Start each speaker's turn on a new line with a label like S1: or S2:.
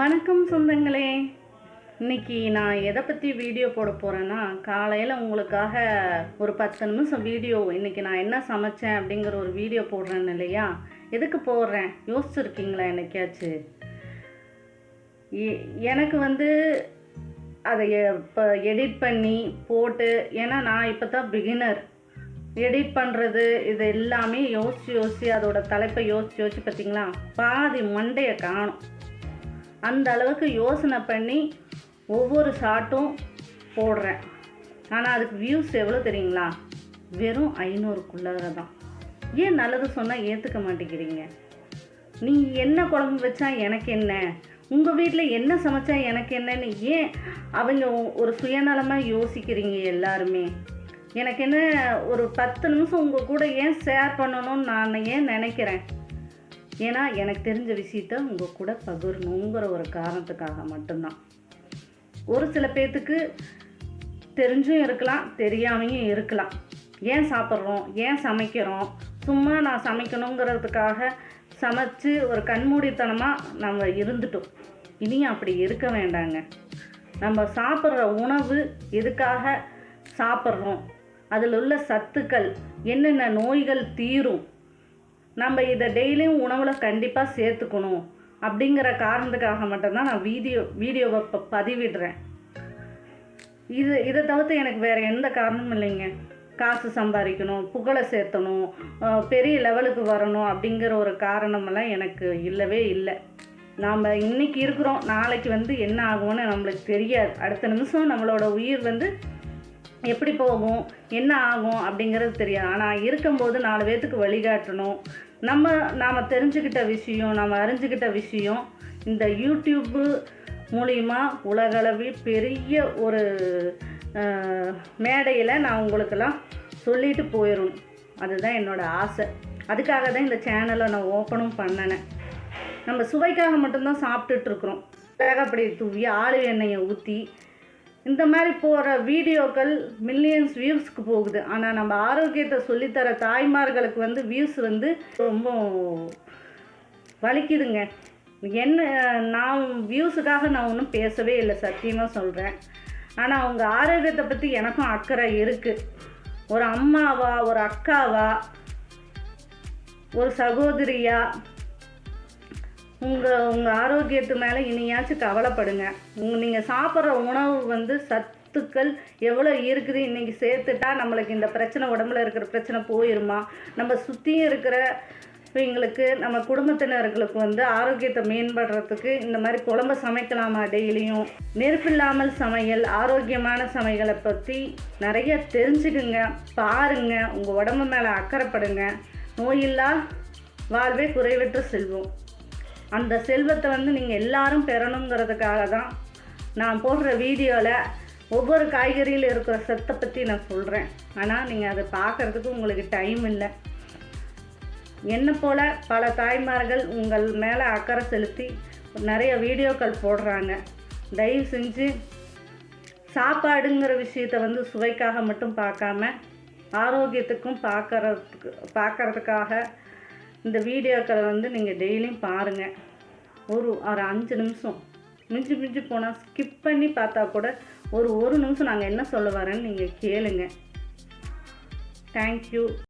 S1: வணக்கம் சொந்தங்களே. இன்னைக்கு நான் எதை பற்றி வீடியோ போட போகிறேன்னா காலையில் உங்களுக்காக ஒரு பத்து நிமிஷம் வீடியோ இன்னைக்கு நான் என்ன சமைச்சேன் அப்படிங்கிற ஒரு வீடியோ போடுறேன் இல்லையா? எதுக்கு போடுறேன்? யோசிச்சுருக்கீங்களா என்னைக்காச்சு? எனக்கு வந்து அதை இப்போ எடிட் பண்ணி போட்டு ஏன்னா நான் இப்போ தான் பிகினர் எடிட் பண்ணுறது இது எல்லாமே யோசிச்சு யோசிச்சு அதோட தலைப்பை யோசிச்சு யோசிச்சு பார்த்தீங்களா பாதி மண்டையை காணும். அந்த அளவுக்கு யோசனை பண்ணி ஒவ்வொரு ஷாட்டும் போடுறேன். ஆனால் அதுக்கு வியூஸ் எவ்வளோ தெரியுங்களா? வெறும் ஐநூறுக்குள்ளார தான். ஏன் நல்லது சொன்னால் ஏற்றுக்க மாட்டேங்கிறீங்க? நீ என்ன குழம்பு வச்சா எனக்கு என்ன? உங்கள் வீட்டில் என்ன சமைச்சா எனக்கு என்னன்னு ஏன் அவங்க ஒரு சுயநலமாக யோசிக்கிறீங்க எல்லாருமே? எனக்கு என்ன ஒரு பத்து நிமிஷம் உங்கள் கூட ஏன் ஷேர் பண்ணணும்னு நான் ஏன் நினைக்கிறேன்? ஏன்னா எனக்கு தெரிஞ்ச விஷயத்த உங்கள் கூட பகிரணுங்கிற ஒரு காரணத்துக்காக மட்டும்தான். ஒரு சில பேர்த்துக்கு தெரிஞ்சும் இருக்கலாம் தெரியாமையும் இருக்கலாம். ஏன் சாப்பிட்றோம்? ஏன் சமைக்கிறோம்? சும்மா நான் சமைக்கணுங்கிறதுக்காக சமைச்சு ஒரு கண்மூடித்தனமாக நம்ம இருந்துட்டோம். இனியும் அப்படி இருக்க வேண்டாங்க. நம்ம சாப்பிட்ற உணவு எதுக்காக சாப்பிட்றோம்? அதில் உள்ள சத்துக்கள் என்னென்ன நோய்கள் தீரும்? நம்ம இதை டெய்லியும் உணவில் கண்டிப்பாக சேர்த்துக்கணும் அப்படிங்கிற காரணத்துக்காக மட்டும்தான் நான் வீடியோ வீடியோவை இப்போ பதிவிடுறேன். இது இதை தவிர்த்து எனக்கு வேறு எந்த காரணமும் இல்லைங்க. காசு சம்பாதிக்கணும் புகழை சேர்த்தணும் பெரிய லெவலுக்கு வரணும் அப்படிங்கிற ஒரு காரணமெல்லாம் எனக்கு இல்லவே இல்லை. நாம் இன்னைக்கு இருக்கிறோம் நாளைக்கு வந்து என்ன ஆகும்னு நம்மளுக்கு தெரியாது. அடுத்த நிமிஷம் நம்மளோட உயிர் வந்து எப்படி போகும்? என்ன ஆகும்? அப்படிங்கிறது தெரியாது. ஆனால் இருக்கும்போது நாலு பேர்த்துக்கு வழிகாட்டணும். நம்ம நாம் தெரிஞ்சுக்கிட்ட விஷயம் நம்ம அறிஞ்சுக்கிட்ட விஷயம் இந்த யூடியூப்பு மூலிமா உலகளவில் பெரிய ஒரு மேடையில் நான் உங்களுக்கெல்லாம் சொல்லிட்டு போயிடணும் அதுதான் என்னோடய ஆசை. அதுக்காக தான் இந்த சேனலை நான் ஓப்பனும் பண்ணினேன். நம்ம சுவைக்காக மட்டும்தான் சாப்பிட்டுட்ருக்குறோம் அப்படி தூவி ஆளு எண்ணெயை ஊற்றி இந்த மாதிரி போகிற வீடியோக்கள் மில்லியன்ஸ் வியூஸ்க்கு போகுது. ஆனால் நம்ம ஆரோக்கியத்தை சொல்லித்தர தாய்மார்களுக்கு வந்து வியூஸ் வந்து ரொம்ப வலிக்குதுங்க. என்ன நான் வியூஸுக்காக நான் ஒன்றும் பேசவே இல்லை சத்தியமாக சொல்கிறேன் ஆனால் அவங்க ஆரோக்கியத்தை பற்றி எனக்கும் அக்கறை இருக்குது ஒரு அம்மாவா ஒரு அக்காவா ஒரு சகோதரியா உங்கள் உங்கள் ஆரோக்கியத்து மேலே இனியாச்சும் கவலைப்படுங்க. உங்க நீங்கள் சாப்பிட்ற உணவு வந்து சத்துக்கள் எவ்வளோ இருக்குது இன்றைக்கி சேர்த்துட்டா நம்மளுக்கு இந்த பிரச்சனை உடம்புல இருக்கிற பிரச்சனை போயிருமா? நம்ம சுற்றியும் இருக்கிற இவங்களுக்கு நம்ம குடும்பத்தினர்களுக்கு வந்து ஆரோக்கியத்தை மேம்படுறதுக்கு இந்த மாதிரி குழம்பு சமைக்கலாமா டெய்லியும்? நெருப்பில்லாமல் சமையல் ஆரோக்கியமான சமையலை பற்றி நிறைய தெரிஞ்சுக்குங்க. பாருங்க. உங்கள் உடம்பு மேலே அக்கறைப்படுங்க. நோயில்லா வாழ்வே குறைவற்று செல்வோம். அந்த செல்வத்தை வந்து நீங்கள் எல்லாரும் பெறணுங்கிறதுக்காக தான் நான் போடுற வீடியோவில் ஒவ்வொரு காய்கறியில் இருக்கிற சத்தை பற்றி நான் சொல்கிறேன் ஆனால் நீங்கள் அதை பார்க்குறதுக்கு உங்களுக்கு டைம் இல்லை. என்னை போல் பல தாய்மார்கள் உங்கள் மேலே அக்கறை செலுத்தி நிறைய வீடியோக்கள் போடுறாங்க. தயவு செஞ்சு சாப்பாடுங்கிற விஷயத்தை வந்து சுவைக்காக மட்டும் பார்க்காம ஆரோக்கியத்துக்கும் பார்க்கறதுக்கு பார்க்கறதுக்காக இந்த வீடியோக்களை வந்து நீங்கள் டெய்லியும் பாருங்கள் ஒரு ஒரு அஞ்சு நிமிஷம். மிஞ்சி மிஞ்சி போனால் ஸ்கிப் பண்ணி பார்த்தா கூட ஒரு ஒரு நிமிஷம் நாங்கள் என்ன சொல்ல வரேன்னு நீங்கள் கேளுங்க. தேங்க்யூ